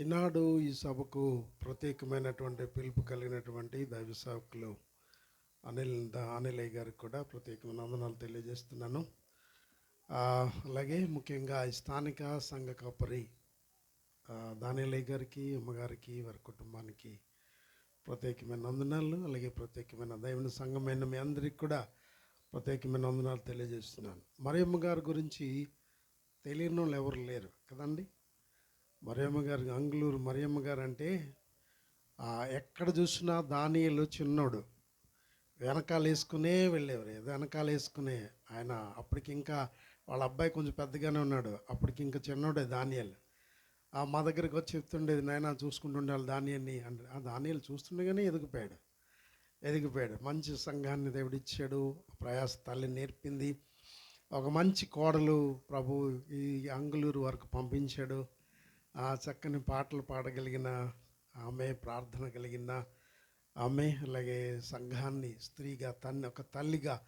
ఈనాడు ఈ సభకు ప్రత్యేకమైనటువంటి పిలుపు కలిగినటువంటి దైవ సేవకులు అనిల్ ద- అనిలయ్య గారికి కూడా ప్రత్యేకమైన నందనాలు తెలియజేస్తున్నాను. అలాగే ముఖ్యంగా ఈ స్థానిక సంఘ కాపరి దానిలయ్య గారికి అమ్మగారికి వారి కుటుంబానికి ప్రత్యేకమైన వందనాలు అలాగే ప్రత్యేకమైన దైవుని సంఘమైన మీ అందరికి కూడా ప్రత్యేకమైన వందనాలు తెలియజేస్తున్నాను. మరియమ్మ గారి గురించి తెలియని వాళ్ళు ఎవరు లేరు కదండి? మరియమ్మ గారు అంగులూరు మరియమ్మ గారు అంటే ఎక్కడ చూసినా దానియలు చిన్నోడు. వెనకాల వేసుకునే వెళ్ళేవారు. వెనకాల వేసుకునే ఆయన అప్పటికి ఇంకా వాళ్ళ అబ్బాయి కొంచెం పెద్దగానే ఉన్నాడు. అప్పటికి ఇంకా చిన్నోడే దానియలు. ఆ మా దగ్గరికి వచ్చి చెప్తుండేది నాయన చూసుకుంటుండే వాళ్ళు దానియల్ని. అంటే ఆ దానియలు చూస్తుండగానే ఎదిగిపోయాడు. ఎదిగిపోయాడు. మంచి సంఘాన్ని దేవుడిచ్చాడు ప్రయాస తల్లి నేర్పింది. ఒక మంచి కోడలు ప్రభు ఈ అంగులూరు వరకు పంపించాడు. ఆ చక్కని పాటలు పాడగలిగిన ఆమె ప్రార్థన కలిగిన ఆమె అలాగే సంఘాన్ని స్త్రీగా తన్ని ఒక తల్లిగా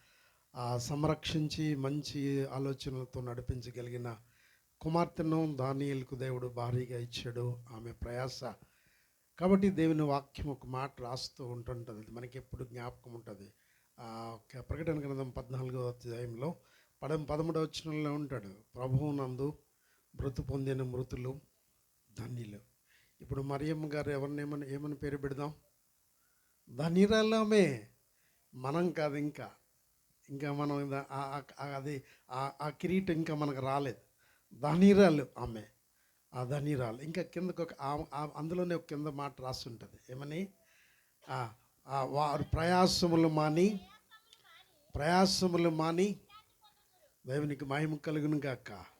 సంరక్షించి మంచి ఆలోచనలతో నడిపించగలిగిన కుమార్తెను దానియలకు దేవుడు భారీగా ఇచ్చాడు. ఆమె ప్రయాస. కాబట్టి దేవుని వాక్యం ఒక మాట రాస్తూ ఉంటుంటుంది. మనకి ఎప్పుడు జ్ఞాపకం ఉంటుంది. ఆ, ప్రకటన గ్రంథం పద్నాలుగో అధ్యాయంలో పదం పదమూడవ వచనంలో ఉంటాడు. ప్రభువు నందు మృతు పొందిన మృతులు ధన్యులు. ఇప్పుడు మరియమ్మ గారు ఎవరిని ఏమని ఏమని పేరు పెడదాం? ధనిరాలమే మనం కాదు ఇంకా. ఇంకా మనం అది ఆ- ఆ కిరీటం ఇంకా మనకు రాలేదు. ధనిరాలు ఆమె. ఆ ధనిరాలు ఇంకా కిందకు ఒక ఆ- అందులోనే ఒక కింద మాట రాసి ఉంటుంది ఏమని? ఆ, వారు ప్రయాసములు మాని ప్రయాసములు మాని దేవునికి మహిమ కలుగును గాక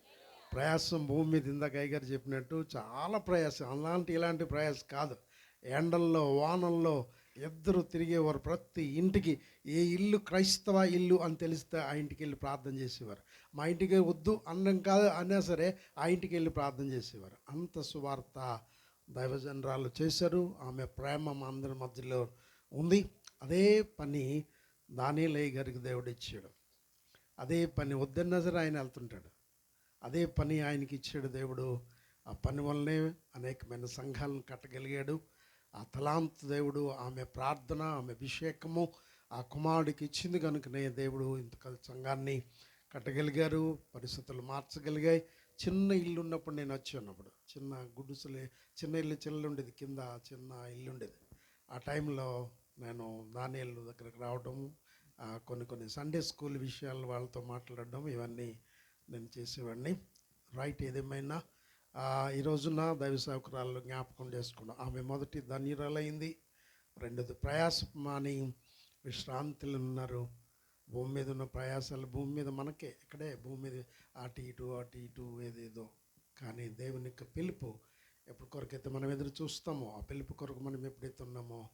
ప్రయాసం భూమి మీద ఇందాక అయ్యగారు చెప్పినట్టు చాలా ప్రయాసం అలాంటి ఇలాంటి ప్రయాసం కాదు. ఎండల్లో వానల్లో ఇద్దరు తిరిగేవారు ప్రతి ఇంటికి. ఏ ఇల్లు క్రైస్తవ ఇల్లు అని తెలిస్తే ఆ ఇంటికి వెళ్ళి ప్రార్థన చేసేవారు. మా ఇంటికి వద్దు అన్నం కాదు అన్నా సరే ఆ ఇంటికి వెళ్ళి ప్రార్థన చేసేవారు. అంత సువార్త దైవజనరాలు చేశారు. ఆమె ప్రేమ మా అందరి మధ్యలో ఉంది. అదే పని దానిలయ్య గారికి దేవుడు ఇచ్చాడు. అదే పని వద్దన్నా సరే ఆయన వెళ్తుంటాడు. అదే పని ఆయనకి ఇచ్చాడు దేవుడు. ఆ పని వల్లనే అనేకమైన సంఘాలను కట్టగలిగాడు. ఆ తలాంత్ దేవుడు ఆమె ప్రార్థన ఆమె అభిషేకము ఆ కుమారుడికి ఇచ్చింది కనుకనే దేవుడు ఇంత సంఘాన్ని కట్టగలిగారు పరిస్థితులు మార్చగలిగాయి. చిన్న ఇల్లు ఉన్నప్పుడు నేను ఉన్నప్పుడు చిన్న గుడిసెలే చిన్న ఇల్లు చిల్లు ఉండేది కింద చిన్న ఇల్లు ఉండేది. ఆ టైంలో నేను దానియలు దగ్గరకు రావడం కొన్ని కొన్ని సండే స్కూల్ విషయాలు వాళ్ళతో మాట్లాడడం ఇవన్నీ నేను చేసేవాడిని. రైట్ ఏదేమైనా ఈ రోజున దైవ సౌకర్యాలు జ్ఞాపకం చేసుకున్నాం. ఆమె మొదటి ధన్యురాలైంది. రెండోది ప్రయాస మాని విశ్రాంతిలో ఉన్నారు. భూమి మీద ఉన్న ప్రయాసాలు భూమి మీద మనకే ఇక్కడే భూమి మీద అటు ఇటు అటు ఇటు ఏదేదో. కానీ దేవుని యొక్క పిలుపు ఎప్పుడు కొరకైతే మనం ఎదురు చూస్తామో ఆ పిలుపు కొరకు మనం ఎప్పుడైతే ఉన్నామో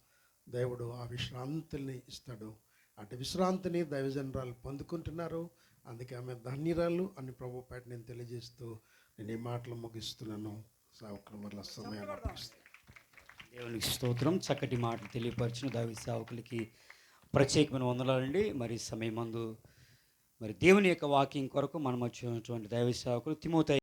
దేవుడు ఆ విశ్రాంతిని ఇస్తాడు. అటు విశ్రాంతిని దైవజనరాలు పొందుకుంటున్నారు. అందుకే ఆమె ధన్యరాలు అని ప్రభు పేట నేను తెలియజేస్తూ నేను ఈ మాటలు ముగిస్తున్నాను. సావకుల అర్పిస్తున్నాను. దేవునికి స్తోత్రం. చక్కటి మాటలు తెలియపరిచిన దైవ సేవకులకి ప్రత్యేకమైన వందనాలండి మరి సమయమందు మరి దేవుని యొక్క వాకింగ్ కొరకు మనం వచ్చినటువంటి దైవ సేవకులు తిమోతి